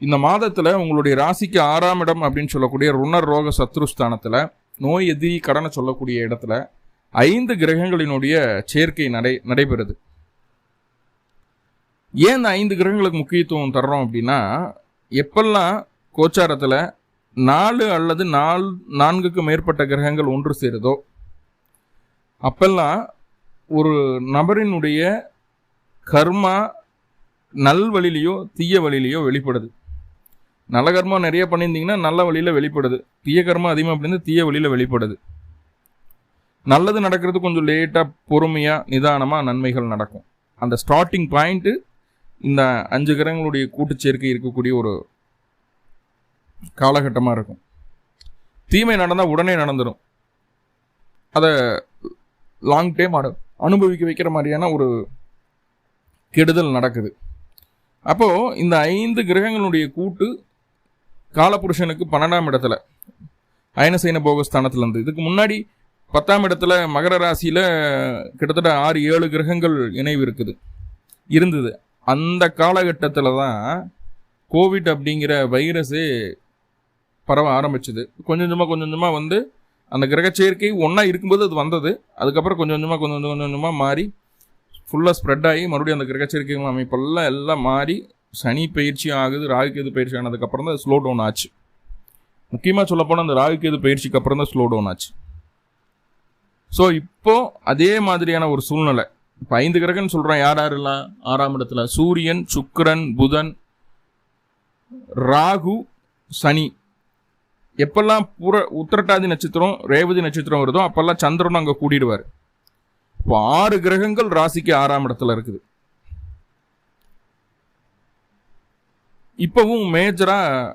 இந்த மாதத்தில் உங்களுடைய ராசிக்கு ஆறாம் இடம் அப்படின்னு சொல்லக்கூடிய ருணர் ரோக சத்ருஸ்தானத்தில் நோய் எதிரி கடனை சொல்லக்கூடிய இடத்துல ஐந்து கிரகங்களினுடைய சேர்க்கை நடை நடைபெறுது. ஏன் இந்த ஐந்து கிரகங்களுக்கு முக்கியத்துவம் தர்றோம் அப்படின்னா எப்பெல்லாம் கோச்சாரத்தில் நாலு அல்லது நாலு நான்குக்கு மேற்பட்ட கிரகங்கள் ஒன்று சேருதோ அப்பெல்லாம் ஒரு நபரினுடைய கர்மா நல் தீய வழியிலையோ வெளிப்படுது. நல்ல கர்மம் நிறைய பண்ணியிருந்தீங்கன்னா நல்ல வழியில் வெளிப்படுது. தீய கர்மம் அதிகமாக அப்படின்னு தீய வழியில் வெளிப்படுது. நல்லது நடக்கிறது கொஞ்சம் லேட்டாக பொறுமையாக நிதானமாக நன்மைகள் நடக்கும். அந்த ஸ்டார்டிங் பாயிண்ட்டு இந்த அஞ்சு கிரகங்களுடைய கூட்டுச்சேர்க்கை இருக்கக்கூடிய ஒரு காலகட்டமாக இருக்கும். தீமை நடந்தால் உடனே நடந்துடும் அதை லாங் டைம் அனு அனுபவிக்க வைக்கிற மாதிரியான ஒரு கெடுதல் நடக்குது. அப்போது இந்த ஐந்து கிரகங்களுடைய கூட்டு காலபுருஷனுக்கு பன்னெண்டாம் இடத்துல அயனசைன போக இருந்து இதுக்கு முன்னாடி பத்தாம் இடத்துல மகர ராசியில் கிட்டத்தட்ட ஆறு ஏழு கிரகங்கள் இணைவு இருக்குது. இருந்தது. அந்த காலகட்டத்தில் தான் கோவிட் அப்படிங்கிற வைரஸே பரவ ஆரம்பிச்சுது. கொஞ்சம் கொஞ்சமாக கொஞ்சம் கொஞ்சமாக வந்து அந்த கிரக சேர்க்கை ஒன்றா இருக்கும்போது அது வந்தது. அதுக்கப்புறம் கொஞ்சம் கொஞ்சமாக கொஞ்சம் கொஞ்சம் கொஞ்சம் கொஞ்சமாக மாறி ஃபுல்லாக ஸ்ப்ரெட் ஆகி மறுபடியும் அந்த கிரக சேர்க்கை அமைப்பெல்லாம் எல்லாம் மாறி சனி பயிற்சி ஆகுது ராகுக்கேது பயிற்சி ஆனதுக்கப்புறம் தான் ஸ்லோ டவுன் ஆச்சு. முக்கியமாக சொல்லப்போனால் அந்த ராகுக்கேது பயிற்சிக்கு அப்புறம் தான் ஸ்லோ டவுன் ஆச்சு. ஸோ இப்போ அதே மாதிரியான ஒரு சூழ்நிலை. இப்போ ஐந்து கிரகம்னு சொல்கிறோம் யார் யாரெல்லாம் ஆறாம் இடத்துல சூரியன் சுக்கரன் புதன் ராகு சனி. எப்பெல்லாம் புற உத்திரட்டாதி நட்சத்திரம் ரேவதி நட்சத்திரம் வருதோ அப்பெல்லாம் சந்திரன் அங்கே கூடிடுவார். இப்போ ஆறு கிரகங்கள் ராசிக்கு ஆறாம் இடத்துல இருக்குது. இப்போவும் மேஜராக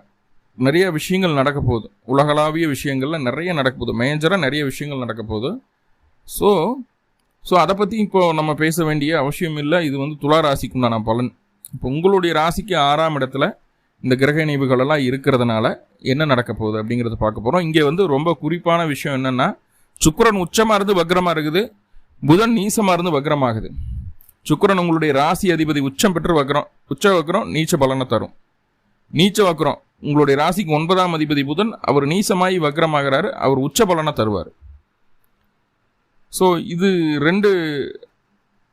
நிறைய விஷயங்கள் நடக்க போகுது. உலகளாவிய விஷயங்கள்ல நிறைய நடக்க போகுது. மேஜராக நிறைய விஷயங்கள் நடக்க போகுது. ஸோ ஸோ அதை பற்றி இப்போ நம்ம பேச வேண்டிய அவசியம் இல்லை. இது வந்து துலா ராசிக்கு உண்டான பலன். இப்போ உங்களுடைய ராசிக்கு ஆறாம் இடத்துல இந்த கிரக இணைவுகளெல்லாம் இருக்கிறதுனால என்ன நடக்க போகுது அப்படிங்கிறத பார்க்க போகிறோம் இங்கே வந்து ரொம்ப குறிப்பான விஷயம் என்னென்னா சுக்கிரன் உச்சமாக இருந்து வக்ரமாக இருக்குது. புதன் நீசமாக இருந்து வக்ரமாகுது. சுக்கிரன் உங்களுடைய ராசி அதிபதி உச்சம் பெற்று வக்ரம் உச்ச வக்ரம் நீச்ச பலனை தரும். நீச்ச வக்ரம் உங்களுடைய ராசிக்கு ஒன்பதாம் அதிபதி புதன் அவர் நீசமாகி வக்ரமாகிறாரு அவர் உச்ச பலனை தருவார். ஸோ இது ரெண்டு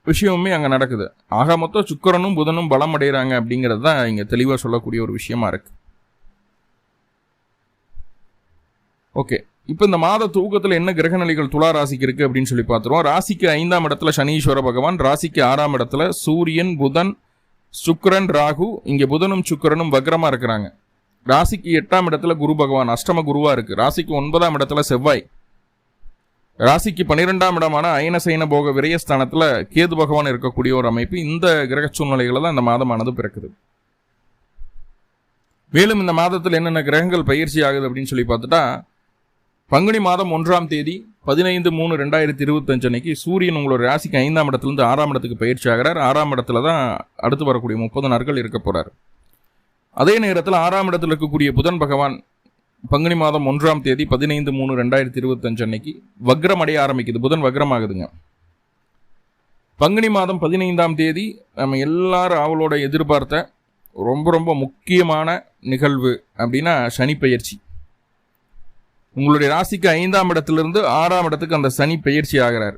விஷயமுமே அங்கே நடக்குது. ஆக மொத்தம் சுக்கிரனும் புதனும் பலம் அடைகிறாங்க அப்படிங்கிறது தான் இங்கே தெளிவாக சொல்லக்கூடிய ஒரு விஷயமா இருக்கு. ஓகே இப்போ இந்த மாத தூக்கத்தில் என்ன கிரக நிலைகள் துலா ராசிக்கு இருக்குது அப்படின்னு சொல்லி பார்த்துருவோம். ராசிக்கு ஐந்தாம் இடத்துல சனீஸ்வர பகவான் ராசிக்கு ஆறாம் இடத்துல சூரியன் புதன் சுக்கரன் ராகு இங்கே புதனும் சுக்கரனும் வக்ரமாக இருக்கிறாங்க. ராசிக்கு எட்டாம் இடத்துல குரு பகவான் அஷ்டம குருவாக இருக்குது ராசிக்கு ஒன்பதாம் இடத்துல செவ்வாய். ராசிக்கு பன்னிரெண்டாம் இடமான அயனசைன போக விரயஸ்தானத்தில் கேது பகவான் இருக்கக்கூடிய ஒரு அமைப்பு. இந்த கிரக சூழ்நிலைகளை தான் இந்த மாதமானது பிறக்குது. மேலும் இந்த மாதத்தில் என்னென்ன கிரகங்கள் பயிற்சி ஆகுது அப்படின்னு சொல்லி பார்த்துட்டா பங்குனி மாதம் ஒன்றாம் தேதி பதினைந்து மூணு ரெண்டாயிரத்தி இருபத்தஞ்சு அன்னைக்கு சூரியன் உங்களோட ராசிக்கு ஐந்தாம் இடத்துலேருந்து ஆறாம் இடத்துக்கு பயிற்சி ஆகிறார். ஆறாம் இடத்துல தான் அடுத்து வரக்கூடிய முப்பது நாட்கள் இருக்க போகிறார் அதே நேரத்தில் ஆறாம் இடத்தில் இருக்கக்கூடிய புதன் பகவான் பங்குனி மாதம் ஒன்றாம் தேதி பதினைந்து மூணு ரெண்டாயிரத்தி இருபத்தஞ்சு அன்னைக்கு வக்ரம் அடைய ஆரம்பிக்குது. புதன் வக்ரம் ஆகுதுங்க பங்குனி மாதம் பதினைந்தாம் தேதி நம்ம எல்லாரும் அவளோட எதிர்பார்த்த ரொம்ப ரொம்ப முக்கியமான நிகழ்வு அப்படின்னா சனி பயிற்சி உங்களுடைய ராசிக்கு ஐந்தாம் இடத்திலிருந்து ஆறாம் இடத்துக்கு அந்த சனி பயிற்சி ஆகிறார்.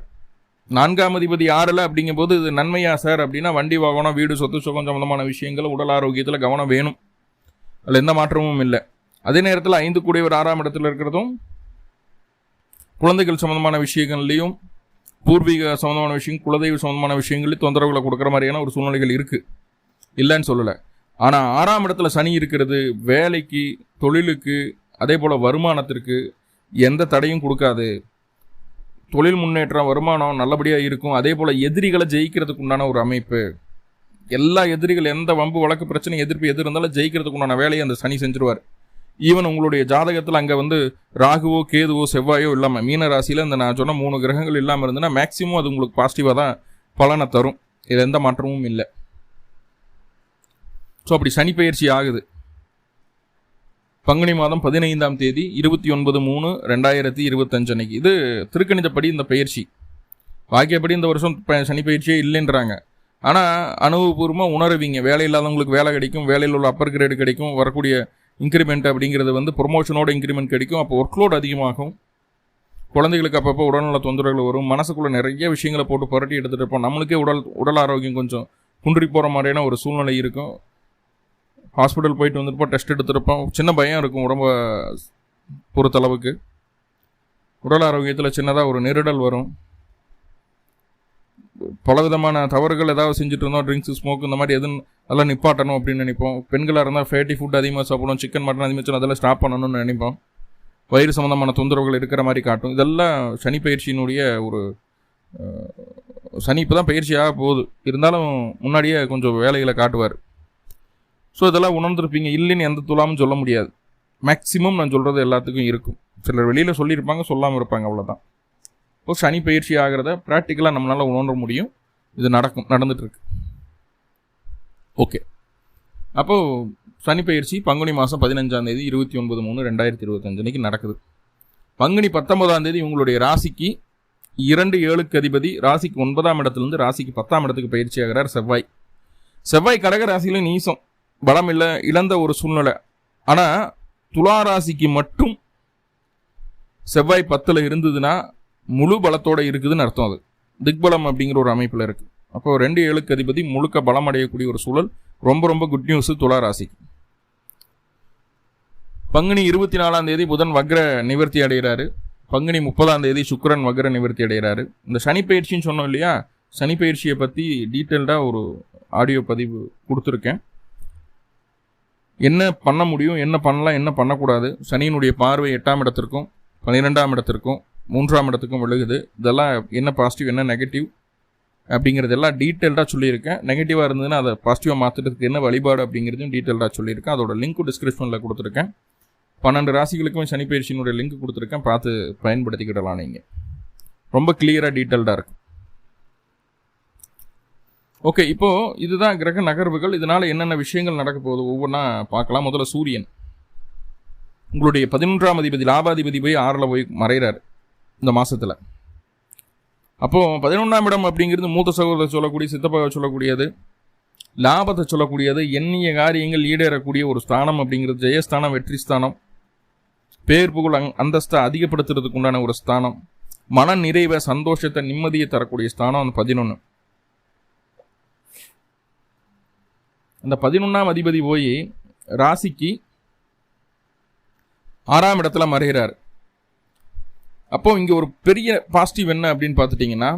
நான்காம் அதிபதி ஆறில் அப்படிங்கும்போது இது நன்மையா சார் அப்படின்னா வண்டி வாகனம் வீடு சொத்து சுகம் சம்பந்தமான விஷயங்கள் உடல் ஆரோக்கியத்தில் கவனம் வேணும். அதில் எந்த மாற்றமும் இல்லை. அதே நேரத்தில் ஐந்து கூடியவர் ஆறாம் இடத்துல இருக்கிறதும் குழந்தைகள் சம்பந்தமான விஷயங்கள்லையும் பூர்வீக சம்மந்தமான விஷயம் குலதெய்வ சம்மந்தமான விஷயங்களையும் தொந்தரவுகளை கொடுக்குற மாதிரியான ஒரு சூழ்நிலைகள் இருக்குது இல்லைன்னு சொல்லலை. ஆனால் ஆறாம் இடத்துல சனி இருக்கிறது வேலைக்கு தொழிலுக்கு அதே போல் வருமானத்திற்கு எந்த தடையும் கொடுக்காது. தொழில் முன்னேற்றம் வருமானம் நல்லபடியாக இருக்கும். அதே போல் எதிரிகளை ஜெயிக்கிறதுக்கு உண்டான ஒரு அமைப்பு. எல்லா எதிரிகள் எந்த வம்பு வழக்கு பிரச்சனை எதிர்ப்பு எது இருந்தாலும் ஜெயிக்கிறதுக்கு உண்டான வேலையை அந்த சனி செஞ்சிருவார். ஈவன் உங்களுடைய ஜாதகத்தில் அங்கே வந்து ராகுவோ கேதுவோ செவ்வாயோ இல்லாமல் மீன ராசியில் இந்த நான் சொன்ன மூணு கிரகங்கள் இல்லாமல் இருந்ததுன்னா மேக்ஸிமம் அது உங்களுக்கு பாசிட்டிவாக தான் பலனை தரும். இது எந்த மாற்றமும் இல்லை. ஸோ அப்படி சனி பயிற்சி ஆகுது. பங்குனி மாதம் பதினைந்தாம் தேதி இருபத்தி ஒன்பது மூணு ரெண்டாயிரத்தி இருபத்தஞ்சு அன்னைக்கு. இது திருக்கணிதப்படி இந்த பயிற்சி. வாக்கியப்படி இந்த வருஷம் ப- சனி பயிற்சியே இல்லைன்றாங்க. ஆனால் அனுபவபூர்வமாக உணர்வீங்க. வேலை இல்லாதவங்களுக்கு வேலை கிடைக்கும் வேலையில் உள்ள அப்பர் கிரேடு கிடைக்கும் வரக்கூடிய இன்க்ரிமெண்ட் அப்படிங்கிறது வந்து ப்ரொமோஷனோட இன்க்ரிமெண்ட் கிடைக்கும். அப்போ ஒர்க் லோட் அதிகமாகும். குழந்தைகளுக்கு அப்பப்போ உடல்நல தொந்தரவுகள் வரும். மனசுக்குள்ளே நிறைய விஷயங்களை போட்டு புரட்டி எடுத்துகிட்டு இருப்போம். நம்மளுக்கே உடல் உடல் ஆரோக்கியம் கொஞ்சம் குன்றி போகிற மாதிரியான ஒரு சூழ்நிலை இருக்கும். ஹாஸ்பிட்டல் போயிட்டு வந்திருப்போம் டெஸ்ட் எடுத்திருப்போம். சின்ன பயம் இருக்கும் உடம்ப பொறுத்தளவுக்கு. உடல் ஆரோக்கியத்தில் சின்னதாக ஒரு நெருடல் வரும். பலவிதமான தவறுகள் ஏதாவது செஞ்சுட்டு இருந்தோம். ட்ரிங்க்ஸ் ஸ்மோக் இந்த மாதிரி எதுவும் அதெல்லாம் நிப்பாட்டணும் அப்படின்னு நினைப்போம். பெண்களாக இருந்தால் ஃபேட்டி ஃபுட் அதிகமாக சாப்பிடும் சிக்கன் மட்டன் அதிகமாக சாப்பிடணும், அதெல்லாம் ஸ்டாப் பண்ணணும்னு நினைப்போம். வயிறு சம்மந்தமான தொந்தரவுகள் இருக்கிற மாதிரி காட்டும். இதெல்லாம் சனி பயிற்சியினுடைய ஒரு சனி இப்போ தான் பயிற்சியாக போகுது. இருந்தாலும் முன்னாடியே கொஞ்சம் வேலைகளை காட்டுவார். ஸோ இதெல்லாம் உணர்ந்துருப்பீங்க. இல்லைன்னு எந்த துலாமும் சொல்ல முடியாது. மேக்ஸிமம் நான் சொல்கிறது எல்லாத்துக்கும் இருக்கும். சிலர் வெளியில் சொல்லியிருப்பாங்க சொல்லாமல் இருப்பாங்க அவ்வளோதான் இப்போ சனி பயிற்சி ஆகிறத ப்ராக்டிக்கலாக நம்மளால் உணர முடியும். இது நடக்கும் நடந்துகிட்ருக்கு ஓகே அப்போது சனி பயிற்சி பங்குனி மாதம் பதினஞ்சாம் தேதி இருபத்தி ஒன்பது மூணு ரெண்டாயிரத்தி இருபத்தஞ்சனைக்கு நடக்குது. பங்குனி பத்தொன்பதாம் தேதி உங்களுடைய ராசிக்கு இரண்டு ஏழுக்கு அதிபதி ராசிக்கு ஒன்பதாம் இடத்துலேருந்து ராசிக்கு பத்தாம் இடத்துக்கு பயிற்சி ஆகிறார் செவ்வாய். செவ்வாய் கடக ராசியில நீசம். பலம் இல்லை இழந்த ஒரு சூழ்நிலை. ஆனால் துலா ராசிக்கு மட்டும் செவ்வாய் பத்தில் இருந்ததுன்னா முழு பலத்தோடு இருக்குதுன்னு அர்த்தம் அது. திக்பலம் அப்படிங்கிற ஒரு அமைப்பில் இருக்குது அப்போ ரெண்டு ஏழுக்கு அதிபதி முழுக்க பலம் அடையக்கூடிய ஒரு சூழல். ரொம்ப ரொம்ப குட் நியூஸ் துலா ராசிக்கு. பங்குனி இருபத்தி நாலாம் தேதி புதன் வக்ர நிவர்த்தி அடைகிறாரு. பங்குனி முப்பதாம் தேதி சுக்கரன் வக்ர நிவர்த்தி அடைகிறாரு. இந்த சனி பயிற்சின்னு சொன்னோம் இல்லையா? சனி பயிற்சியை பற்றி டீட்டெயில்டாக ஒரு ஆடியோ பதிவு கொடுத்துருக்கேன். என்ன பண்ண முடியும் என்ன பண்ணலாம் என்ன பண்ணக்கூடாது? சனியினுடைய பார்வை எட்டாம் இடத்திற்கும் பன்னிரெண்டாம் இடத்திற்கும் மூன்றாம் இடத்துக்கும் விழுகுது. இதெல்லாம் என்ன பாசிட்டிவ் என்ன நெகட்டிவ் அப்படிங்கிறதெல்லாம் டீட்டெயில்டாக சொல்லியிருக்கேன். நெகட்டிவாக இருந்ததுன்னா அதை பாசிட்டிவாக மாற்றுறதுக்கு என்ன வழிபாடு அப்படிங்கிறதையும் டீட்டெயில்டாக சொல்லியிருக்கேன். அதோட லிங்க் டிஸ்கிரிப்ஷனில் கொடுத்துருக்கேன். பன்னெண்டு ராசிகளுக்கும் சனி பயிற்சியினுடைய லிங்க் கொடுத்துருக்கேன். பார்த்து பயன்படுத்திக்கிடலாம் நீங்கள் ரொம்ப கிளியராக டீட்டெயில்டாக இருக்கும் ஓகே இப்போ இதுதான் கிரக நகர்வுகள். இதனால என்னென்ன விஷயங்கள் நடக்க போகுது ஒவ்வொன்றா பார்க்கலாம். முதல்ல சூரியன். உங்களுடைய பதினொன்றாம் அதிபதி லாபாதிபதி போய் ஆறில் போய் மறைகிறார் இந்த மாதத்தில் அப்போது பதினொன்றாம் இடம் அப்படிங்கிறது மூத்த சகோதரர் சொல்லக்கூடிய சித்தப்பாவை சொல்லக்கூடியது லாபத்தை சொல்லக்கூடியது எண்ணிய காரியங்கள் ஈடேறக்கூடிய ஒரு ஸ்தானம் அப்படிங்கிறது ஜெயஸ்தானம் வெற்றி ஸ்தானம் பேர் புகழ் அங் அந்தஸ்தை அதிகப்படுத்துறதுக்கு உண்டான ஒரு ஸ்தானம் மன நிறைவை சந்தோஷத்தை நிம்மதியை தரக்கூடிய ஸ்தானம் அந்த பதினொன்று அந்த பதினொன்றாம் அதிபதி போய் ராசிக்கு ஆறாம் இடத்துல மறைகிறார். அப்போ இங்கே ஒரு பெரிய பாசிட்டிவ் என்ன அப்படின்னு பார்த்துட்டிங்கன்னா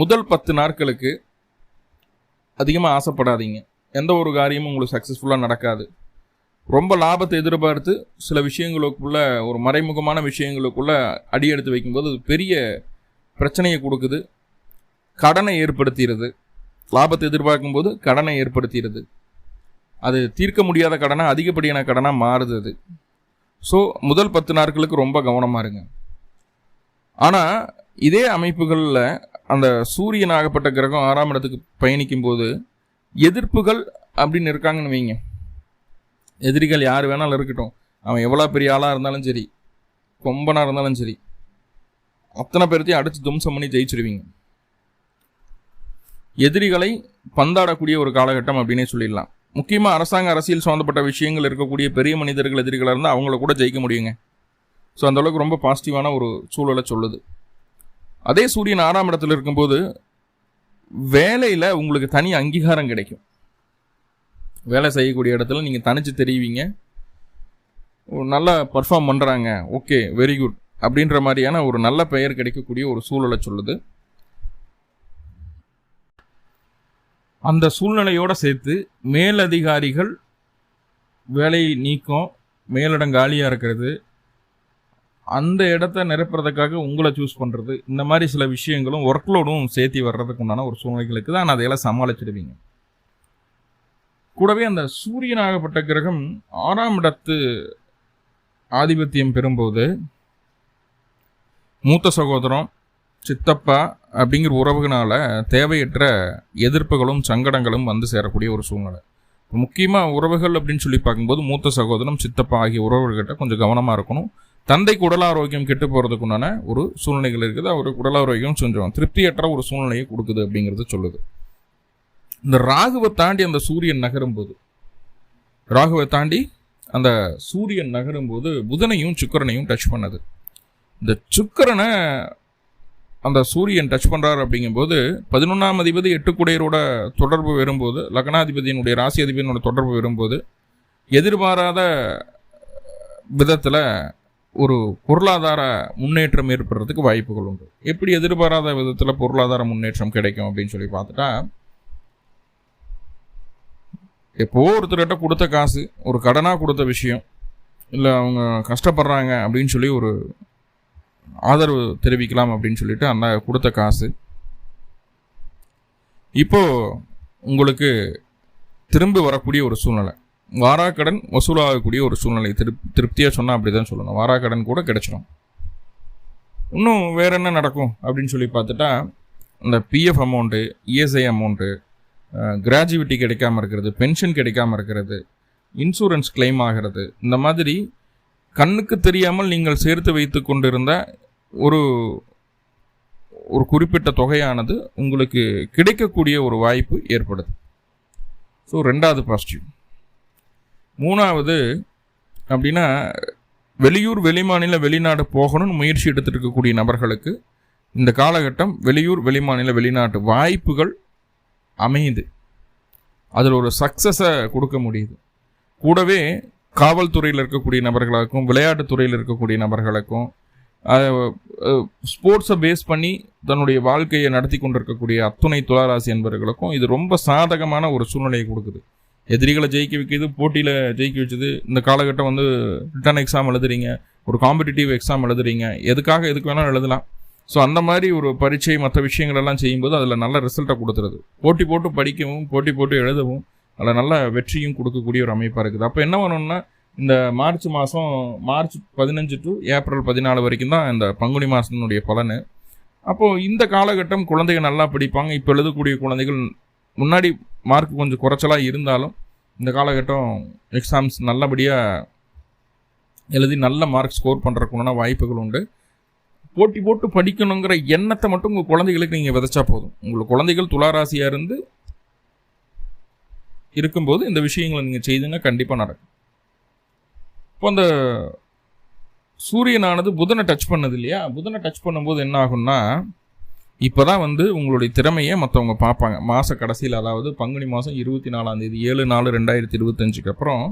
முதல் பத்து நாட்களுக்கு அதிகமாக ஆசைப்படாதீங்க. எந்த ஒரு காரியமும் உங்களுக்கு சக்ஸஸ்ஃபுல்லாக நடக்காது. ரொம்ப லாபத்தை எதிர்பார்த்து சில விஷயங்களுக்குள்ள ஒரு மறைமுகமான விஷயங்களுக்குள்ள அடி எடுத்து வைக்கும்போது அது பெரிய பிரச்சனையை கொடுக்குது. கடனை ஏற்படுத்திடுது. லாபத்தை எதிர்பார்க்கும்போது கடனை ஏற்படுத்திடுது. அது தீர்க்க முடியாத கடனாக அதிகப்படியான கடனாக மாறுது அது ஸோ முதல் பத்து நாட்களுக்கு ரொம்ப கவனமாக இருங்க. ஆனால் இதே அமைப்புகளில் அந்த சூரியனாகப்பட்ட கிரகம் ஆறாம் இடத்துக்கு பயணிக்கும் போது எதிர்ப்புகள் அப்படின்னு இருக்காங்கன்னு வைங்க. எதிரிகள் யார் வேணாலும் இருக்கட்டும். அவன் எவ்வளோ பெரிய ஆளாக இருந்தாலும் சரி கொம்பனாக இருந்தாலும் சரி அத்தனை பேர்த்தையும் அடித்து தும்சம் பண்ணி ஜெயிச்சிருவீங்க. எதிரிகளை பந்தாடக்கூடிய ஒரு காலகட்டம் அப்படின்னே சொல்லிடலாம். முக்கியமாக அரசாங்க அரசியல் சம்மந்தப்பட்ட விஷயங்கள் இருக்கக்கூடிய பெரிய மனிதர்கள் எதிரிகளாக இருந்தால் அவங்கள கூட ஜெயிக்க முடியுங்க. ஸோ அந்தளவுக்கு ரொம்ப பாசிட்டிவான ஒரு சூழலை சொல்லுது. அதே சூரியன் ஆறாம் இடத்துல இருக்கும்போது வேலையில் உங்களுக்கு தனி அங்கீகாரம் கிடைக்கும். வேலை செய்யக்கூடிய இடத்துல நீங்கள் தனிச்சு தெரிவிங்க. ஒரு நல்லா பர்ஃபார்ம் பண்ணுறாங்க ஓகே வெரி குட் அப்படின்ற மாதிரியான ஒரு நல்ல பெயர் கிடைக்கக்கூடிய ஒரு சூழலை சொல்லுது. அந்த சூழ்நிலையோடு சேர்த்து மேலதிகாரிகள் வேலை நீக்கம் மேலிடம் காலியாக இருக்கிறது அந்த இடத்த நிரப்புறதுக்காக உங்களை சூஸ் பண்ணுறது இந்த மாதிரி சில விஷயங்களும் ஒர்க்லோடும் சேர்த்தி வர்றதுக்கு உண்டான ஒரு சூழ்நிலைகளுக்கு தான் அதையெல்லாம் சமாளிச்சிடுவீங்க கூடவே அந்த சூரியனாகப்பட்ட கிரகம் ஆறாம் இடத்து ஆதிபத்தியம் பெறும்போது மூத்த சகோதரம் சித்தப்பா அப்படிங்கிற உறவுகளால் தேவையற்ற எதிர்ப்புகளும் சங்கடங்களும் வந்து சேரக்கூடிய ஒரு சூழ்நிலை. முக்கியமாக உறவுகள் அப்படின்னு சொல்லி பார்க்கும்போது மூத்த சகோதரம் சித்தப்பா ஆகிய உறவுகள்கிட்ட கொஞ்சம் கவனமாக இருக்கணும். தந்தைக்கு உடல் ஆரோக்கியம் கெட்டு போகிறதுக்குண்டான ஒரு சூழ்நிலைகள் இருக்குது. அவருக்கு உடல் ஆரோக்கியம் கொஞ்சம் திருப்தியற்ற ஒரு சூழ்நிலையை கொடுக்குது அப்படிங்கிறத சொல்லுது. இந்த ராகுவை தாண்டி அந்த சூரியன் நகரும்போது ராகுவை தாண்டி அந்த சூரியன் நகரும்போது புதனையும் சுக்கரனையும் டச் பண்ணது. இந்த சுக்கரனை அந்த சூரியன் டச் பண்ணுறாரு அப்படிங்கும்போது பதினொன்றாம் அதிபதி எட்டுக்குடையரோட தொடர்பு வரும்போது லக்னாதிபதியினுடைய ராசி அதிபதியினோட தொடர்பு வரும்போது எதிர்பாராத விதத்தில் ஒரு பொருளாதார முன்னேற்றம் ஏற்படுறதுக்கு வாய்ப்புகள் உண்டு. எப்படி எதிர்பாராத விதத்தில் பொருளாதார முன்னேற்றம் கிடைக்கும் அப்படின்னு சொல்லி பார்த்துட்டா எப்போ ஒருத்தர்கிட்ட கொடுத்த காசு ஒரு கடனாக கொடுத்த விஷயம் இல்லை அவங்க கஷ்டப்படுறாங்க அப்படின்னு சொல்லி ஒரு ஆதரவு தெரிவிக்கலாம் அப்படின்னு சொல்லிட்டு அண்ணா கொடுத்த காசு. இப்போ உங்களுக்கு திரும்பி வரக்கூடிய ஒரு சூழ்நிலை. வாராக்கடன் வசூலாகக்கூடிய ஒரு சூழ்நிலை. திருப் திருப்தியாக சொன்னால் அப்படி தான் சொல்லணும். வாராக்கடன் கூட கிடச்சிடும் இன்னும் வேற என்ன நடக்கும் அப்படின்னு சொல்லி பார்த்துட்டா இந்த PF amount ESI amount gratuity கிடைக்காம இருக்கிறது பென்ஷன் கிடைக்காம இருக்கிறது இன்சூரன்ஸ் கிளைம் ஆகிறது இந்த மாதிரி கண்ணுக்கு தெரியாமல் நீங்கள் சேர்த்து வைத்து கொண்டிருந்த ஒரு ஒரு குறிப்பிட்ட தொகையானது உங்களுக்கு கிடைக்கக்கூடிய ஒரு வாய்ப்பு ஏற்படுது. ஸோ ரெண்டாவது பாசிட்டிவ் மூணாவது அப்படின்னா வெளியூர் வெளிமாநில வெளிநாடு போகணும்னு முயற்சி எடுத்துட்டு இருக்கக்கூடிய நபர்களுக்கு இந்த காலகட்டம் வெளியூர் வெளிமாநில வெளிநாட்டு வாய்ப்புகள் அமையுது. அதில் ஒரு சக்ஸஸை கொடுக்க முடியுது. கூடவே காவல்துறையில் இருக்கக்கூடிய நபர்களுக்கும் விளையாட்டுத்துறையில் இருக்கக்கூடிய நபர்களுக்கும் ஸ்போர்ட்ஸை பேஸ் பண்ணி தன்னுடைய வாழ்க்கையை நடத்தி கொண்டிருக்கக்கூடிய அத்துணை துளாராசி என்பவர்களுக்கும் இது ரொம்ப சாதகமான ஒரு சூழ்நிலையை கொடுக்குது. எதிரிகளை ஜெயிக்க வைக்கிது போட்டியில் ஜெயிக்க வச்சது இந்த காலகட்டம் வந்து ரிட்டர்ன் எக்ஸாம் எழுதுறீங்க ஒரு காம்படிட்டிவ் எக்ஸாம் எழுதுறீங்க எதுக்காக எதுக்கு வேணாலும் எழுதலாம். ஸோ அந்த மாதிரி ஒரு பரீட்சை மற்ற விஷயங்கள் எல்லாம் செய்யும்போது அதில் நல்ல ரிசல்ட்டை கொடுத்துருது. போட்டி போட்டு படிக்கவும் போட்டி போட்டு எழுதவும் அதில் நல்ல வெற்றியும் கொடுக்கக்கூடிய ஒரு அமைப்பாக இருக்குது. அப்போ என்ன பண்ணணும்னா இந்த மார்ச் மாதம் மார்ச் பதினஞ்சு டு ஏப்ரல் பதினாலு வரைக்கும் தான் இந்த பங்குனி மாதத்தினுடைய பலன். அப்போது இந்த காலகட்டம் குழந்தைகள் நல்லா படிப்பாங்க. இப்போ எழுதக்கூடிய குழந்தைகள் முன்னாடி மார்க் கொஞ்சம் குறைச்சலாக இருந்தாலும் இந்த காலகட்டம் எக்ஸாம்ஸ் நல்லபடியாக எழுதி நல்ல மார்க் ஸ்கோர் பண்ணுறக்குண்டான வாய்ப்புகள் உண்டு. போட்டி போட்டு படிக்கணுங்கிற எண்ணத்தை மட்டும் உங்கள் குழந்தைகளுக்கு நீங்கள் விதைச்சா போதும். உங்கள் குழந்தைகள் துளாராசியாக இருந்து இருக்கும்போது இந்த விஷயங்களை நீங்கள் செய்துங்க. கண்டிப்பாக நடக்கும். இப்போ அந்த சூரியனானது புதனை டச் பண்ணது இல்லையா? புதனை டச் பண்ணும்போது என்ன ஆகும்னா இப்போ தான் வந்து உங்களுடைய திறமையை மற்றவங்க பார்ப்பாங்க. மாத கடைசியில் அதாவது பங்குனி மாதம் இருபத்தி நாலாம் தேதி ஏழு நாலு ரெண்டாயிரத்தி இருபத்தஞ்சுக்கு அப்புறம்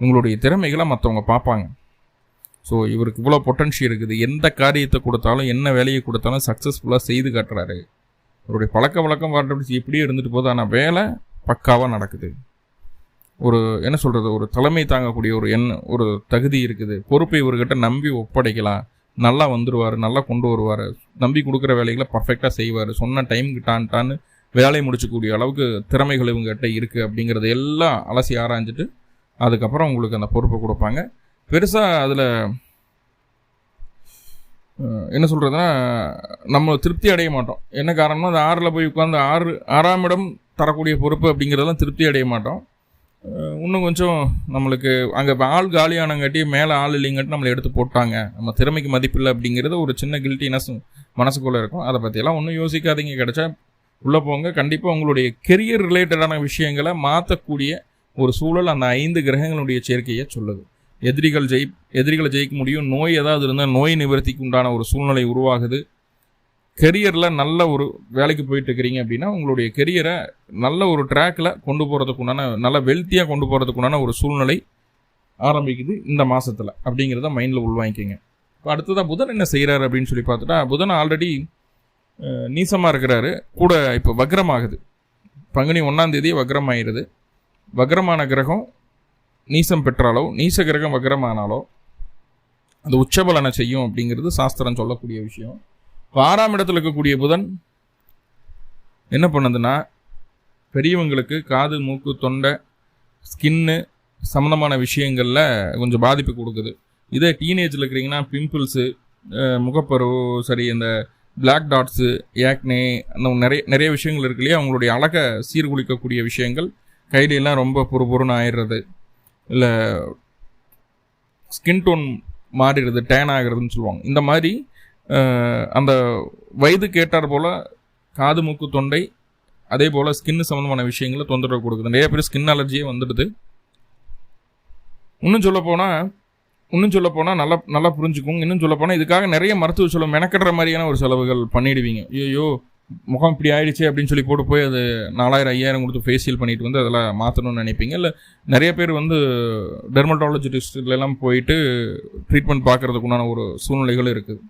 உங்களுடைய திறமைகளை மற்றவங்க பார்ப்பாங்க. ஸோ இவருக்கு இவ்வளோ பொட்டன்ஷியல் இருக்குது. எந்த காரியத்தை கொடுத்தாலும் என்ன வேலையை கொடுத்தாலும் சக்ஸஸ்ஃபுல்லாக செய்து காட்டுறாரு. அவருடைய பழக்க வழக்கம் வரப்படி இப்படியே இருந்துட்டு போது ஆனால் வேலை பக்காவாக நடக்குது. ஒரு என்ன சொல்கிறது ஒரு தலைமை தாங்கக்கூடிய ஒரு எண் ஒரு தகுதி இருக்குது. பொறுப்பை இவர்கிட்ட நம்பி ஒப்படைக்கலாம். நல்லா வந்துடுவார் நல்லா கொண்டு வருவார். நம்பி கொடுக்குற வேலைகளை பர்ஃபெக்டாக செய்வார். சொன்ன டைமுக்கு டான் டான்னு வேலையை முடிச்சக்கூடிய அளவுக்கு திறமைகள் இவங்ககிட்ட இருக்குது அப்படிங்கிறத எல்லாம் அலசி ஆராய்ஞ்சிட்டு அதுக்கப்புறம் உங்களுக்கு அந்த பொறுப்பை கொடுப்பாங்க. பெருசாக அதில் என்ன சொல்கிறதுனா நம்ம திருப்தி அடைய மாட்டோம். என்ன காரணம்னா அந்த ஆறில் போய் உட்காந்து ஆறு ஆறாம் இடம் தரக்கூடிய பொறுப்பு அப்படிங்கிறதெல்லாம் திருப்தி அடைய மாட்டோம். இன்னும் கொஞ்சம் நம்மளுக்கு அங்கே ஆள் காலியானங்காட்டி மேலே ஆள் இல்லைங்கட்டு நம்மளை எடுத்து போட்டாங்க. நம்ம திறமைக்கு மதிப்பில்லை அப்படிங்கிறது ஒரு சின்ன கில்ட்டினஸ் மனசுக்குள்ளே இருக்கும். அதை பற்றியெல்லாம் ஒன்றும் யோசிக்காதீங்க. கிடைச்சா உள்ளே போங்க. கண்டிப்பாக உங்களுடைய கெரியர் ரிலேட்டடான விஷயங்களை மாற்றக்கூடிய ஒரு சூழல் அந்த ஐந்து கிரகங்களுடைய சேர்க்கையை சொல்லுது. எதிரிகள் ஜெயி எதிரிகளை ஜெயிக்க முடியும். நோய் ஏதாவது இருந்தால் நோய் நிவர்த்திக்கு உண்டான ஒரு சூழ்நிலை உருவாகுது. கெரியரில் நல்ல ஒரு வேலைக்கு போயிட்டு இருக்கிறீங்க அப்படின்னா உங்களுடைய கெரியரை நல்ல ஒரு ட்ராக்கில் கொண்டு போகிறதுக்கு உண்டான நல்ல வெல்த்தியாக கொண்டு போகிறதுக்கு உண்டான ஒரு சூழ்நிலை ஆரம்பிக்குது இந்த மாதத்தில் அப்படிங்கிறத மைண்டில் உள்வாங்கிக்கோங்க. இப்போ அடுத்ததாக புதன் என்ன செய்கிறாரு அப்படின்னு சொல்லி பார்த்துட்டா புதன் ஆல்ரெடி நீசமாக இருக்கிறாரு. கூட இப்போ வக்ரமாகுது. பங்குனி ஒன்றாந்தேதி வக்ரமாயிருது. வக்ரமான கிரகம் நீசம் பெற்றாலோ நீச கிரகம் வக்ரமானாலோ அது உச்சபலனை செய்யும் அப்படிங்கிறது சாஸ்திரம் சொல்லக்கூடிய விஷயம். ஆறாம் இடத்துல இருக்கக்கூடிய புதன் என்ன பண்ணுதுன்னா பெரியவங்களுக்கு காது மூக்கு தொண்டை ஸ்கின்னு சம்மந்தமான விஷயங்களில் கொஞ்சம் பாதிப்பு கொடுக்குது. இதே டீனேஜில் இருக்கிறீங்கன்னா பிம்பிள்ஸு முகப்பரு சரி இந்த பிளாக் டாட்ஸு ஏக்னே அந்த நிறைய நிறைய விஷயங்கள் இருக்கு இல்லையா? அவங்களுடைய அழகை சீர்குலிக்கக்கூடிய விஷயங்கள் கையிலெல்லாம் ரொம்ப பொறுபொருன்னு ஆயிடுறது. இல்லை ஸ்கின் டோன் மாறிடுது டேன் ஆகிறதுன்னு சொல்லுவாங்க. இந்த மாதிரி அந்த வயது கேட்டார் போல் காது மூக்கு தொண்டை அதே போல் ஸ்கின் சம்மந்தமான விஷயங்களை தொந்தரவு கொடுக்குது. நிறைய பேர் ஸ்கின் அலர்ஜியே வந்துடுது. இன்னும் சொல்லப்போனால் இன்னும் சொல்லப்போனால் நல்லா நல்லா புரிஞ்சுக்கும் இன்னும் சொல்லப்போனால் இதுக்காக நிறைய மருத்துவ செலவு மெனக்கடுற மாதிரியான ஒரு செலவுகள் பண்ணிடுவீங்க. ஐயோ முகம் இப்படி ஆயிடுச்சு அப்படின்னு சொல்லி போட்டு போய் அது நாலாயிரம் ஐயாயிரம் கொடுத்து ஃபேஷியல் பண்ணிட்டு வந்து அதெல்லாம் மாற்றணும்னு நினைப்பீங்க. இல்லை நிறைய பேர் வந்து டெர்மட்டாலஜிஸ்ட்லாம் போயிட்டு ட்ரீட்மெண்ட் பார்க்குறதுக்குண்டான ஒரு சூழ்நிலைகளும் இருக்குது.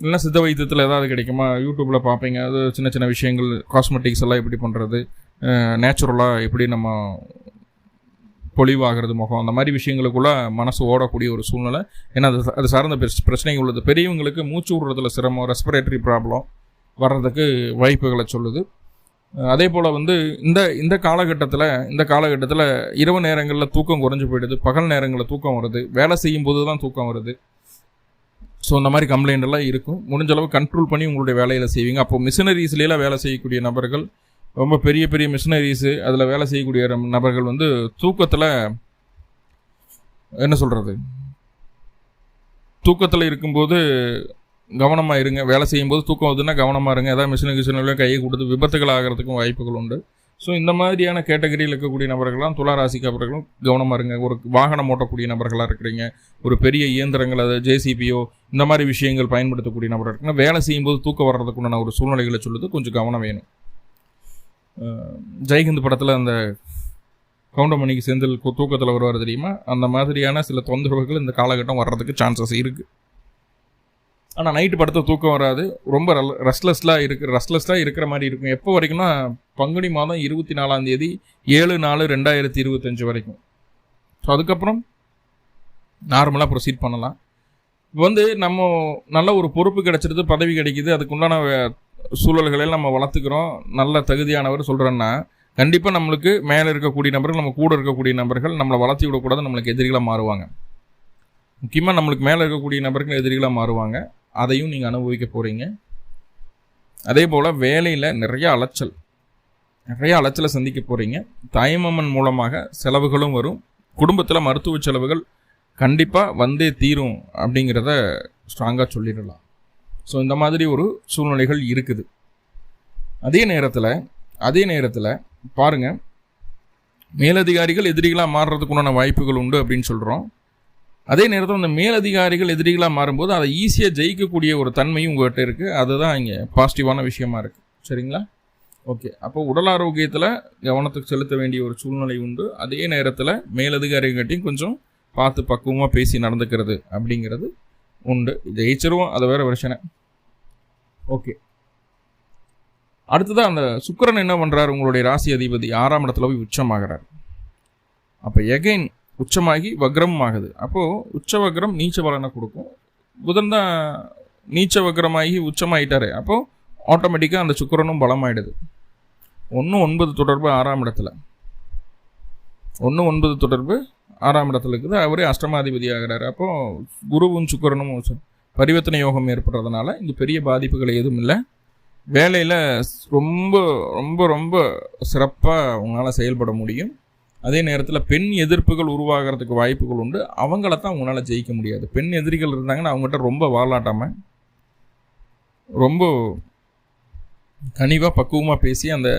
இல்லைன்னா சித்த வைத்தியத்தில் ஏதாவது கிடைக்குமா? யூடியூப்பில் பார்ப்பீங்க. அது சின்ன சின்ன விஷயங்கள் காஸ்மெட்டிக்ஸ் எல்லாம் எப்படி பண்ணுறது நேச்சுரலாக எப்படி நம்ம பொலிவாகிறது முகம்? அந்த மாதிரி விஷயங்களுக்குள்ள மனசு ஓடக்கூடிய ஒரு சூழ்நிலை. ஏன்னா அது அது சார்ந்த பிரச்சனைகள் உள்ளது. பெரியவங்களுக்கு மூச்சு விடுறதுல சிரமம் ரெஸ்பிரேட்டரி ப்ராப்ளம் வர்றதுக்கு வாய்ப்புகளை சொல்லுது. அதே போல் வந்து இந்த இந்த காலகட்டத்தில் இந்த காலகட்டத்தில் இரவு நேரங்களில் தூக்கம் குறைஞ்சி போயிடுது. பகல் நேரங்களில் தூக்கம் வருது. வேலை செய்யும் போது தான் தூக்கம் வருது. ஸோ இந்த மாதிரி கம்ப்ளைண்ட் எல்லாம் இருக்கும். முடிஞ்ச அளவு கண்ட்ரோல் பண்ணி உங்களுடைய வேலையில் செய்வீங்க. அப்போ மிஷினரிஸ்லாம் வேலை செய்யக்கூடிய நபர்கள் ரொம்ப பெரிய பெரிய மிஷினரிஸு அதில் வேலை செய்யக்கூடிய நபர்கள் வந்து தூக்கத்தில் என்ன சொல்கிறது தூக்கத்தில் இருக்கும்போது கவனமாக இருங்க. வேலை செய்யும்போது தூக்கம் வருதுன்னா கவனமாக இருங்க. ஏதாவது மிஷினரி கிஷினரில் கையை கொடுத்து விபத்துகள் ஆகிறதுக்கும் வாய்ப்புகள் உண்டு. ஸோ இந்த மாதிரியான கேட்டகரியில் இருக்கக்கூடிய நபர்கள்லாம் துலா ராசிக்காரர்களும் கவனமாக இருங்க. ஒரு வாகனம் ஓட்டக்கூடிய நபர்களாக இருக்கிறீங்க. ஒரு பெரிய இயந்திரங்கள் அதாவது ஜேசிபியோ இந்த மாதிரி விஷயங்கள் பயன்படுத்தக்கூடிய நபர் இருக்குன்னா வேலை செய்யும்போது தூக்கம் வர்றதுக்குண்டான ஒரு சூழ்நிலைகளை சொல்லுது. கொஞ்சம் கவனம் வேணும். ஜெய்ஹிந்த் படத்தில் அந்த கவுண்டமணிக்கு செந்தில் தூக்கத்தில் வருவார் தெரியுமா? அந்த மாதிரியான சில தொந்தரவுகள் இந்த காலகட்டம் வர்றதுக்கு சான்சஸ் இருக்குது ஆனால் நைட்டு படுத்த தூக்கம் வராது. ரொம்ப ரெஸ்ட்லெஸ்லாம் இருக்கு ரெஸ்ட்லெஸ்ஸாக இருக்கிற மாதிரி இருக்கும். எப்போ வரைக்கும்னா பங்குனி மாதம் இருபத்தி நாலாம் தேதி ஏழு நாலு ரெண்டாயிரத்தி இருபத்தஞ்சு வரைக்கும். ஸோ அதுக்கப்புறம் நார்மலாக ப்ரொசீட் பண்ணலாம். வந்து நம்ம நல்ல ஒரு பொறுப்பு கிடைச்சிருது பதவி கிடைக்கிது அதுக்குண்டான சூழல்களில் நம்ம வளர்த்துக்கிறோம். நல்ல தகுதியானவர் சொல்கிறேன்னா கண்டிப்பாக நம்மளுக்கு மேலே இருக்கக்கூடிய நபர்கள் நம்ம கூட இருக்கக்கூடிய நபர்கள் நம்மளை வளர்த்தி விடக்கூடாது நம்மளுக்கு எதிரிகளாக மாறுவாங்க. முக்கியமாக நம்மளுக்கு மேலே இருக்கக்கூடிய நபர்கள் எதிரிகளாக மாறுவாங்க. அதையும் நீங்கள் அனுபவிக்க போகிறீங்க அதே போல் வேலையில் நிறைய அலைச்சல் நிறைய அலைச்சலை சந்திக்க போகிறீங்க தாய்மாமன் மூலமாக செலவுகளும் வரும். குடும்பத்தில் மருத்துவ செலவுகள் கண்டிப்பாக வந்தே தீரும் அப்படிங்கிறத ஸ்ட்ராங்காக சொல்லிடலாம். ஸோ இந்த மாதிரி ஒரு சூழ்நிலைகள் இருக்குது. அதே நேரத்தில் அதே நேரத்தில் பாருங்கள் மேலதிகாரிகள் எதிரிகளாக மாறுறதுக்குண்டான வாய்ப்புகள் உண்டு அப்படின்னு சொல்கிறோம் அதே நேரத்தில் அந்த மேலதிகாரிகள் எதிரிகளாக மாறும்போது அதை ஈஸியாக ஜெயிக்கக்கூடிய ஒரு தன்மையும் உங்கள்கிட்ட இருக்குது அதுதான் இங்கே பாசிட்டிவான விஷயமா இருக்குது சரிங்களா? ஓகே அப்போ உடல் ஆரோக்கியத்தில் கவனத்துக்கு செலுத்த வேண்டிய ஒரு சூழ்நிலை உண்டு. அதே நேரத்தில் மேலதிகாரிகிட்டையும் கொஞ்சம் பார்த்து பக்குவமாக பேசி நடந்துக்கிறது அப்படிங்கிறது உண்டு. ஜெயிச்சிருவோம். அது வேறு பிரச்சனை. ஓகே அடுத்ததான் அந்த சுக்கரன் என்ன பண்ணுறாரு உங்களுடைய ராசி அதிபதி ஆறாம் இடத்துல போய் உச்சமாகிறார். அப்போ எகைன் உச்சமாகி வக்ரமும் ஆகுது அப்போது உச்ச வக்ரம் நீச்ச பலனை கொடுக்கும். புதன் தான் நீச்ச வக்ரமாகி உச்சமாயிட்டாரு. அப்போது ஆட்டோமேட்டிக்காக அந்த சுக்கிரனும் பலமாயிடுது. ஒன்று ஒன்பது தொடர்பு ஆறாம் இடத்துல. ஒன்று ஒன்பது தொடர்பு ஆறாம் இடத்துல இருக்குது. அவரே அஷ்டமாதிபதி ஆகிறாரு அப்போ குருவும் சுக்கிரனும் பரிவர்த்தனை யோகம் ஏற்படுறதுனால இங்கே பெரிய பாதிப்புகள் எதுவும் இல்லை. வேலையில் ரொம்ப ரொம்ப ரொம்ப சிறப்பாக உங்களால் செயல்பட முடியும். அதே நேரத்தில் பெண் எதிர்ப்புகள் உருவாகிறதுக்கு வாய்ப்புகள் உண்டு. அவங்கள தான் உங்களால் ஜெயிக்க முடியாது. பெண் எதிரிகள் இருந்தாங்கன்னா அவங்ககிட்ட ரொம்ப வாழாட்டாமல் ரொம்ப கனிவாக பக்குவமாக பேசி அந்த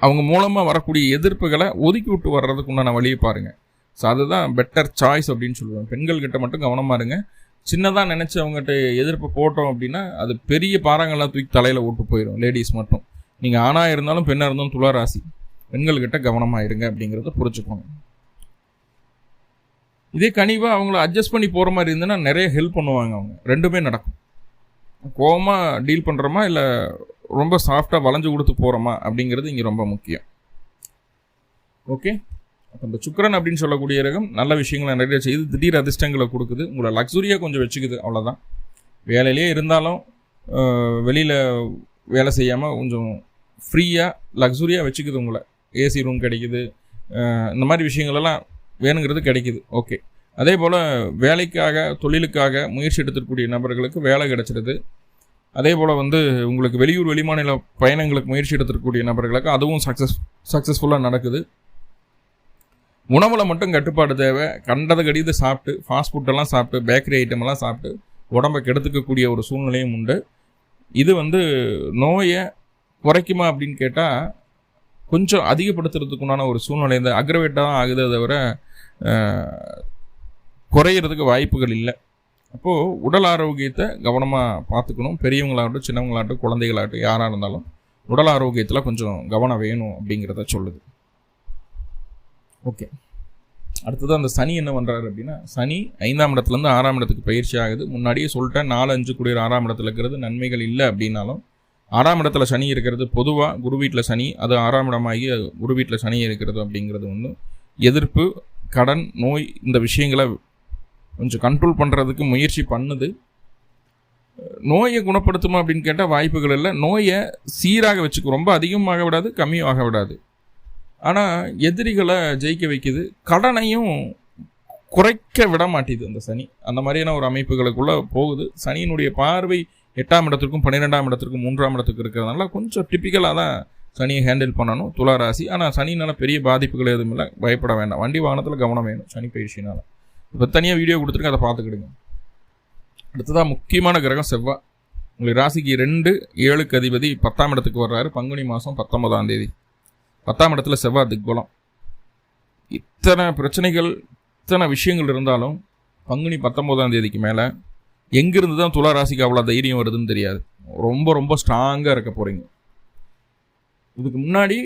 அவங்க மூலமாக வரக்கூடிய எதிர்ப்புகளை ஒதுக்கி விட்டு வர்றதுக்கு உண்டான வழியை பாருங்கள் ஸோ அதுதான் பெட்டர் சாய்ஸ் அப்படின்னு சொல்லுவேன் பெண்கள்கிட்ட மட்டும் கவனமாக இருங்க. சின்னதாக நினச்சி அவங்ககிட்ட எதிர்ப்பு போட்டோம் அப்படின்னா அது பெரிய பாறாங்கெல்லாம் தூக்கி தலையில் ஓட்டு போயிடும் லேடிஸ் மட்டும். நீங்கள் ஆணாக இருந்தாலும் பெண்ணாக இருந்தாலும் துலா பெண்கள்கிட்ட கவனமாக இருங்க அப்படிங்கிறத புரிஞ்சுக்கோங்க. இதே கனிவாக அவங்கள அட்ஜஸ்ட் பண்ணி போகிற மாதிரி இருந்ததுன்னா நிறைய ஹெல்ப் பண்ணுவாங்க அவங்க. ரெண்டுமே நடக்கும். கோவமாக டீல் பண்ணுறோமா இல்லை ரொம்ப சாஃப்டாக வளைஞ்சு கொடுத்து போகிறோமா அப்படிங்கிறது இங்கே ரொம்ப முக்கியம். ஓகே அப்போ இந்த சுக்கரன் அப்படின்னு சொல்லக்கூடிய ரகம் நல்ல விஷயங்களை நிறைய செய்து திடீர் அதிர்ஷ்டங்களை கொடுக்குது. உங்களை லக்ஸுரியாக கொஞ்சம் வச்சுக்குது அவ்வளோதான் வேலையிலே இருந்தாலும் வெளியில் வேலை செய்யாமல் கொஞ்சம் ஃப்ரீயாக லக்ஸுரியாக வச்சுக்குது உங்களை. ஏசி ரூம் கிடைக்குது. இந்த மாதிரி விஷயங்களெல்லாம் வேணுங்கிறது கிடைக்குது. ஓகே. அதே போல் வேலைக்காக தொழிலுக்காக முயற்சி எடுத்துக்கூடிய நபர்களுக்கு வேலை கிடைச்சிடுது அதே போல் வந்து உங்களுக்கு வெளியூர் வெளிமாநில பயணங்களுக்கு முயற்சி எடுத்துக்கூடிய நபர்களுக்கு அதுவும் சக்ஸஸ் சக்ஸஸ்ஃபுல்லாக நடக்குது. உணவில் மட்டும் கட்டுப்பாடு தேவை. கண்டதை கடிது சாப்பிட்டு ஃபாஸ்ட் ஃபுட்டெல்லாம் சாப்பிட்டு பேக்கரி ஐட்டமெல்லாம் சாப்பிட்டு உடம்பை கெடுத்துக்கக்கூடிய ஒரு சூழ்நிலையும் உண்டு. இது வந்து நோயை குறைக்குமா அப்படின்னு கேட்டால் கொஞ்சம் அதிகப்படுத்துறதுக்குண்டான ஒரு சூழ்நிலை இந்த அக்ரவேட்டாக தான் ஆகுதே தவிர குறையிறதுக்கு வாய்ப்புகள் இல்லை. அப்போது உடல் ஆரோக்கியத்தை கவனமாக பார்த்துக்கணும். பெரியவங்களாகட்டும் சின்னவங்களாகட்டும் குழந்தைகளாகட்டும் யாராக இருந்தாலும் உடல் ஆரோக்கியத்தில் கொஞ்சம் கவனம் வேணும் அப்படிங்கிறத சொல்லுது. ஓகே. அடுத்தது அந்த சனி என்ன பண்ணுறாரு அப்படின்னா சனி ஐந்தாம் இடத்துலேருந்து ஆறாம் இடத்துக்கு பயிற்சி ஆகுது. முன்னாடியே சொல்லிட்டேன் நாலு அஞ்சு குடியர் ஆறாம் இடத்துல இருக்கிறது நன்மைகள் இல்லை அப்படின்னாலும் ஆறாம் இடத்துல சனி இருக்கிறது பொதுவாக குரு வீட்டில் சனி அது ஆறாம் இடமாகி குரு வீட்டில் சனி இருக்கிறது அப்படிங்கிறது ஒன்று எதிர்ப்பு கடன் நோய் இந்த விஷயங்களை கொஞ்சம் கண்ட்ரோல் பண்ணுறதுக்கு முயற்சி பண்ணுது. நோயை குணப்படுத்துமா அப்படின்னு கேட்டால் வாய்ப்புகள் இல்லை. நோயை சீராக வச்சுக்கும் ரொம்ப அதிகமாக விடாது கம்மியாக விடாது. ஆனால் எதிரிகளை ஜெயிக்க வைக்குது. கடனையும் குறைக்க விட மாட்டேது அந்த சனி. அந்த மாதிரியான ஒரு அமைப்புகளுக்குள்ளே போகுது. சனியினுடைய பார்வை எட்டாம் இடத்திற்கும் பன்னிரெண்டாம் இடத்திற்கும் மூன்றாம் இடத்துக்கு இருக்கிறதுனால கொஞ்சம் டிப்பிக்கலாக தான் சனியை ஹேண்டில் பண்ணணும் துலா ராசி. ஆனால் சனினால பெரிய பாதிப்புகள் எதுவும் இல்லை. பயப்பட வேண்டாம். வண்டி வாகனத்தில் கவனம் வேணும் சனி பயிற்சினால். இப்போ தனியாக வீடியோ கொடுத்துருக்கேன் அதை பார்த்துக்கிடுங்க. அடுத்ததாக முக்கியமான கிரகம் செவ்வாய் உங்களுக்கு ராசிக்கு ரெண்டு ஏழுக்கு அதிபதி பத்தாம் இடத்துக்கு வர்றாரு. பங்குனி மாதம் பத்தொன்பதாம் தேதி. பத்தாம் இடத்துல செவ்வாய் திக்பலம். இத்தனை பிரச்சனைகள் இத்தனை விஷயங்கள் இருந்தாலும் பங்குனி பத்தொம்போதாம் தேதிக்கு மேலே எங்கிருந்து தான் துலா ராசிக்கு அவ்வளோ தைரியம் வருதுன்னு தெரியாது. ரொம்ப ரொம்ப ஸ்ட்ராங்காக இருக்க போகிறீங்க இதுக்கு முன்னாடி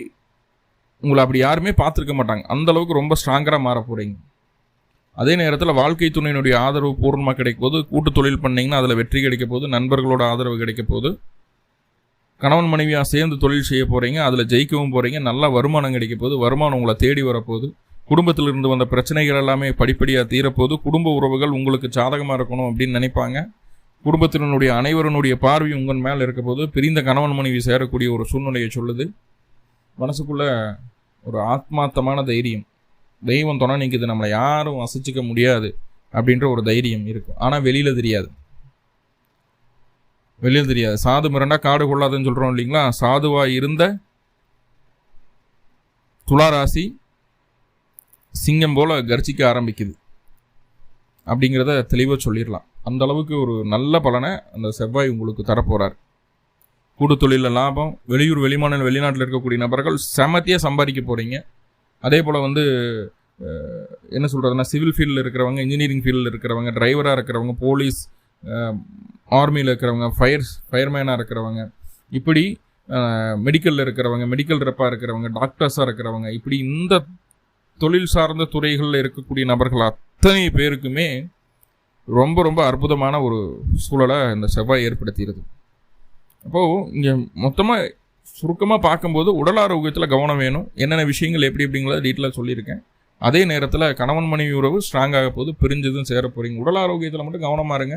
உங்களை அப்படி யாருமே பார்த்துருக்க மாட்டாங்க. அந்த அளவுக்கு ரொம்ப ஸ்ட்ராங்கராக மாற போகிறீங்க அதே நேரத்தில் வாழ்க்கை துணையினுடைய ஆதரவு பூர்ணமாக கிடைக்கும் போது கூட்டு தொழில் பண்ணிங்கன்னா அதில் வெற்றி கிடைக்க போது நண்பர்களோட ஆதரவு கிடைக்க போது கணவன் மனைவியாக சேர்ந்து தொழில் செய்ய போகிறீங்க அதில் ஜெயிக்கவும் போகிறீங்க நல்ல வருமானம் கிடைக்க போகுது வருமானம் உங்களை தேடி வரப்போகுது குடும்பத்தில் இருந்து வந்த பிரச்சனைகள் எல்லாமே படிப்படியாக தீரப்போது குடும்ப உறவுகள் உங்களுக்கு சாதகமாக இருக்கணும் அப்படின்னு நினைப்பாங்க. குடும்பத்தினுடைய அனைவருடைய பார்வை உங்கள் மேலே இருக்க போது பிரிந்த கணவன் மனைவி சேரக்கூடிய ஒரு சூழ்நிலையை சொல்லுது. மனசுக்குள்ள ஒரு ஆத்மார்த்தமான தைரியம். தெய்வம் துணை நிற்குது நம்மளை யாரும் அசைச்சிக்க முடியாது அப்படின்ற ஒரு தைரியம் இருக்கும். ஆனால் வெளியில் தெரியாது. வெளியில் தெரியாது. சாது மிரண்டா காடு கொள்ளாதுன்னு சொல்கிறோம் இல்லைங்களா? சாதுவாக இருந்த துளாராசி சிங்கம் போல் கர்ஜிக்க ஆரம்பிக்குது. அப்படிங்கிறத தெளிவாக சொல்லிடலாம். அந்த அளவுக்கு ஒரு நல்ல பலனை அந்த செவ்வாய் உங்களுக்கு தரப்போகிறார் கூட்டு தொழிலில் லாபம் வெளியூர் வெளிமாநில வெளிநாட்டில் இருக்கக்கூடிய நபர்கள் செமத்தியாக சம்பாதிக்க போகிறீங்க அதே போல் வந்து என்ன சொல்கிறதுனா சிவில் ஃபீல்டில் இருக்கிறவங்க இன்ஜினியரிங் ஃபீல்டில் இருக்கிறவங்க டிரைவராக இருக்கிறவங்க போலீஸ் ஆர்மியில் இருக்கிறவங்க ஃபயர் ஃபயர்மேனாக இருக்கிறவங்க இப்படி மெடிக்கலில் இருக்கிறவங்க மெடிக்கல் ரெப்பாக இருக்கிறவங்க டாக்டர்ஸாக இருக்கிறவங்க இப்படி இந்த தொழில் சார்ந்த துறைகளில் இருக்கக்கூடிய நபர்கள் அத்தனை பேருக்குமே ரொம்ப ரொம்ப அற்புதமான ஒரு சூழலை இந்த செவ்வாய் ஏற்படுத்திடுது அப்போது இங்கே மொத்தமாக சுருக்கமாக பார்க்கும்போது உடல் ஆரோக்கியத்தில் கவனம் வேணும். என்னென்ன விஷயங்கள் எப்படி எப்படிங்கிறத டீட்டெயிலாக சொல்லியிருக்கேன். அதே நேரத்தில் கணவன் மனைவி உறவு ஸ்ட்ராங்காக போகுது. பிரிஞ்சதும் சேர போகிறீங்க உடல் ஆரோக்கியத்தில் மட்டும் கவனமாக இருங்க.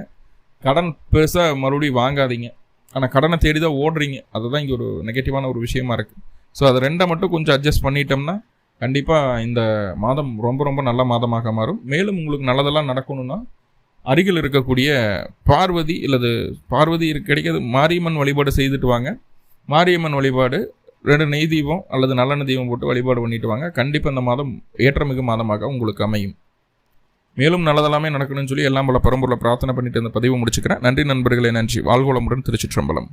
கடன் பெருசாக மறுபடியும் வாங்காதீங்க. ஆனால் கடனை தேடி தான் ஓடுறீங்க. அதுதான் இங்கே ஒரு நெகட்டிவான ஒரு விஷயமா இருக்குது ஸோ அதை ரெண்டை மட்டும் கொஞ்சம் அட்ஜஸ்ட் பண்ணிட்டோம்னா கண்டிப்பாக இந்த மாதம் ரொம்ப ரொம்ப நல்ல மாதமாக மாறும். மேலும் உங்களுக்கு நல்லதெல்லாம் நடக்கணும்னா அருகில் இருக்கக்கூடிய பார்வதி அல்லது பார்வதி கிடைக்கிறது கிடைக்காது மாரியம்மன் வழிபாடு செய்துட்டு வாங்க. மாரியம்மன் வழிபாடு ரெண்டு நெய் தீபம் அல்லது நல்லெண்ணெய் தீபம் போட்டு வழிபாடு பண்ணிட்டு வாங்க. கண்டிப்பாக இந்த மாதம் ஏற்றமிகு மாதமாக உங்களுக்கு அமையும். மேலும் நல்லதெல்லாமே நடக்கணும்னு சொல்லி எல்லாம் பல பரம்பரில் பிரார்த்தனை பண்ணிட்டு இந்த பதிவு முடிச்சுக்கிறேன். நன்றி நண்பர்களே நன்றி. வாழ்வளமுடன் திருச்சிற்றம்பலம்.